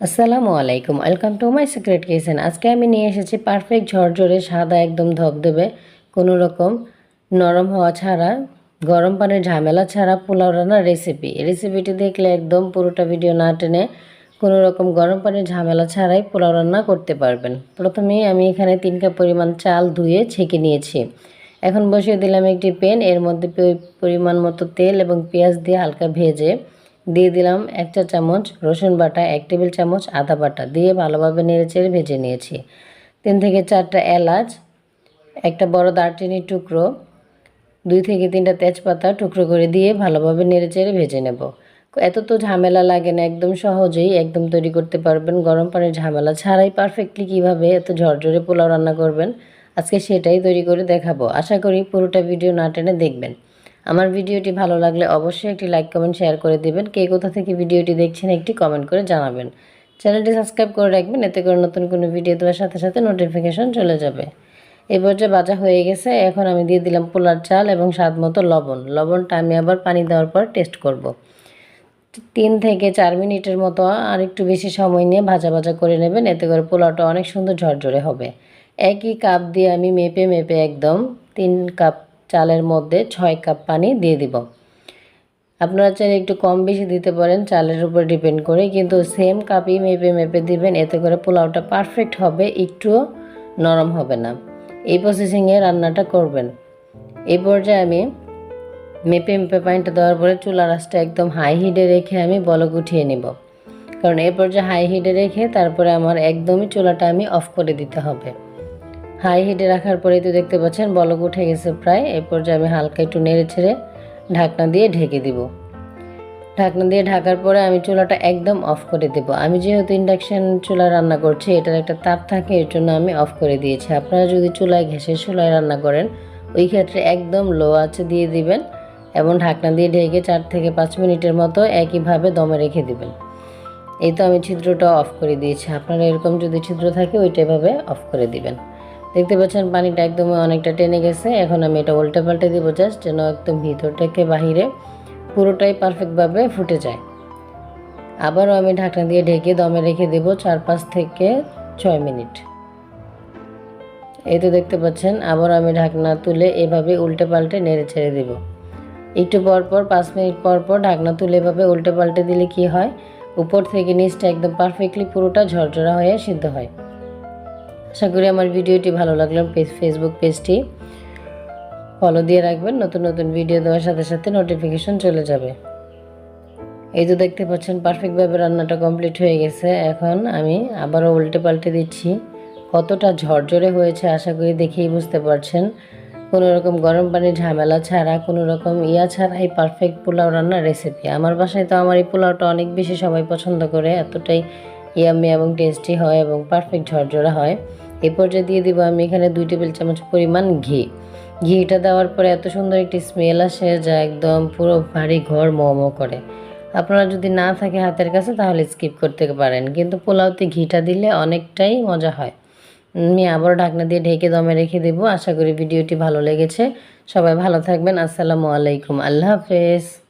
আসসালামু আলাইকুম, welcome to my secret kitchen. আজকে আমি নিয়ে এসেছি পারফেক্ট ঝরঝরে সাদা, একদম ধবধবে, কোনো রকম নরম হওয়া ছাড়া, গরম পানির ঝামেলা ছাড়া পোলাও রান্নার রেসিপি রেসিপিটি দেখলে একদম পুরোটা ভিডিও না টেনে কোনো রকম গরম পানির ঝামেলা ছাড়াই পোলাও রান্না করতে পারবেন। প্রথমেই আমি এখানে তিন কাপ পরিমাণ চাল ধুয়ে ছেঁকে নিয়েছি। এখন বসিয়ে দিলাম একটি পেন এর মধ্যে পরিমাণ মতো তেল এবং পেঁয়াজ দিয়ে হালকা ভেজে দিয়ে দিলাম এক চা চামচ রসুন বাটা, এক টেবিল চামচ আদা বাটা দিয়ে ভালোভাবে নেড়েচেড়ে ভেজে নিয়েছি। তিন থেকে চারটা এলাচ, একটা বড় দারচিনির টুকরো, দুই থেকে তিনটা তেজপাতা টুকরো করে দিয়ে ভালোভাবে নেড়েচেড়ে ভেজে নেব। এত তো ঝামেলা লাগে না, একদম সহজেই একদম তৈরি করতে পারবেন। গরম পানির ঝামেলা ছাড়াই পারফেক্টলি কীভাবে এত ঝরঝরে পোলাও রান্না করবেন, আজকে সেটাই তৈরি করে দেখাবো। আশা করি পুরোটা ভিডিও না টেনে দেখবেন। আমার ভিডিওটি ভালো লাগলে অবশ্যই একটি লাইক কমেন্ট শেয়ার করে দিবেন। কে কোথা থেকে ভিডিওটি দেখছেন একটি কমেন্ট করে জানাবেন। চ্যানেলটি সাবস্ক্রাইব করে রাখবেন, এতে করে নতুন কোনো ভিডিও দেওয়ার সাথে সাথে নোটিফিকেশন চলে যাবে। এই পর্যায়ে বাজা হয়ে গেছে। এখন আমি দিয়ে দিলাম পোলার চাল এবং স্বাদ মতো লবণ। লবণটা আমি আবার পানি দেওয়ার পর টেস্ট করব। তিন থেকে চার মিনিটের মতো আর একটু বেশি সময় নিয়ে ভাজা ভাজা করে নেবেন, এতে করে পোলাওটা অনেক সুন্দর ঝরঝরে হবে। একই কাপ দিয়ে আমি মেপে মেপে একদম তিন কাপ চালের মধ্যে ছয় কাপ পানি দিয়ে দিব। আপনারা চাইলে একটু কম বেশি দিতে পারেন, চালের উপর ডিপেন্ড করে, কিন্তু সেম কাপই মেপে মেপে দিবেন, এতে করে পোলাওটা পারফেক্ট হবে একটুও নরম হবে না। এই প্রসেসিংয়ে রান্নাটা করবেন। এই পর্যায়ে আমি মেপে মেপে পানিটা দেওয়ার পরে চুলা রাসটা একদম হাই হিটে রেখে আমি বলক উঠিয়ে নিব। কারণ এই পর্যায়ে হাই হিটে রেখে তারপরে আমার একদমই চুলাটা আমি অফ করে দিতে হবে। হাই হিটে রাখার পরেই তো দেখতে পাচ্ছেন বলক উঠে গেছে প্রায়। এই পর্যায়ে আমি হালকা একটু নেড়ে ছেড়ে ঢাকনা দিয়ে ঢেকে দিব। ঢাকনা দিয়ে ঢাকার পরে আমি চুলাটা একদম অফ করে দেব। আমি যেহেতু ইন্ডাকশান চুলা রান্না করছি, এটার একটা তাপ থাকে, এর জন্য আমি অফ করে দিয়েছি। আপনারা যদি চুলায় ঘ্যাসের চুলায় রান্না করেন, ওই ক্ষেত্রে একদম লো আছে দিয়ে দিবেন এবং ঢাকনা দিয়ে ঢেকে চার থেকে পাঁচ মিনিটের মতো একইভাবে দমে রেখে দিবেন। এই তো আমি ছিদ্রটা অফ করে দিয়েছি। আপনারা এরকম যদি ছিদ্র থাকে, ওইটা এভাবে অফ করে দিবেন। দেখতে পাচ্ছেন পানিটা একদম অনেকটা টেনে গেছে। এখন আমি এটা উল্টে পাল্টে দিব জাস্ট যেন একদম ভিতর থেকে বাহিরে পুরোটাই পারফেক্টভাবে ফুটে যায়। আবারও আমি ঢাকনা দিয়ে ঢেকে দমে রেখে দেব চার পাঁচ থেকে ছয় মিনিট। এই তো দেখতে পাচ্ছেন আবার আমি ঢাকনা তুলে এভাবে উল্টে পাল্টে নেড়ে ছেড়ে দেব। একটু পর পর পাঁচ মিনিট পর পর ঢাকনা তুলে এভাবে উল্টে পাল্টে দিলে কি হয়? উপর থেকে নিচটা একদম পারফেক্টলি পুরোটা ঝরঝরা হয়ে সিদ্ধ হয়। আশা করি আমার ভিডিওটি ভালো লাগল। ফেসবুক পেজটি ফলো দিয়ে রাখবেন। নতুন নতুন ভিডিও দেওয়ার সাথে সাথে নোটিফিকেশন চলে যাবে। এই তো দেখতে পাচ্ছেন পারফেক্টভাবে রান্নাটা কমপ্লিট হয়ে গেছে। এখন আমি আবারও উল্টে পাল্টে দিচ্ছি। কতটা ঝরঝরে হয়েছে আশা করি দেখেই বুঝতে পারছেন। কোনো রকম গরম পানির ঝামেলা ছাড়া, কোনো রকম ইয়া ছাড়া এই পারফেক্ট পোলাও রান্নার রেসিপি আমার বাসায় তো আমার এই পোলাওটা অনেক বেশি সবাই পছন্দ করে। এতটাই ইয়ামি এবং টেস্টি হয় এবং পারফেক্ট ঝরঝরা হয়। এই পর্যায়ে দিয়ে দিব, আমি এখানে দুই টেবিল চামচ পরিমাণ ঘি। ঘিটা দেওয়ার পরে এত সুন্দর একটি স্মেল আসে যা একদম পুরো ভারী ঘর মোমো করে। আপনারা যদি না থাকে হাতের কাছে, তাহলে স্কিপ করতে পারেন। কিন্তু পোলাওতে ঘিটা দিলে অনেকটাই মজা হয়। আমি আবার ঢাকনা দিয়ে ঢেকে দমে রেখে দেবো। আশা করি ভিডিওটি ভালো লেগেছে। সবাই ভালো থাকবেন। আসসালামু আলাইকুম। আল্লাহ হাফেজ।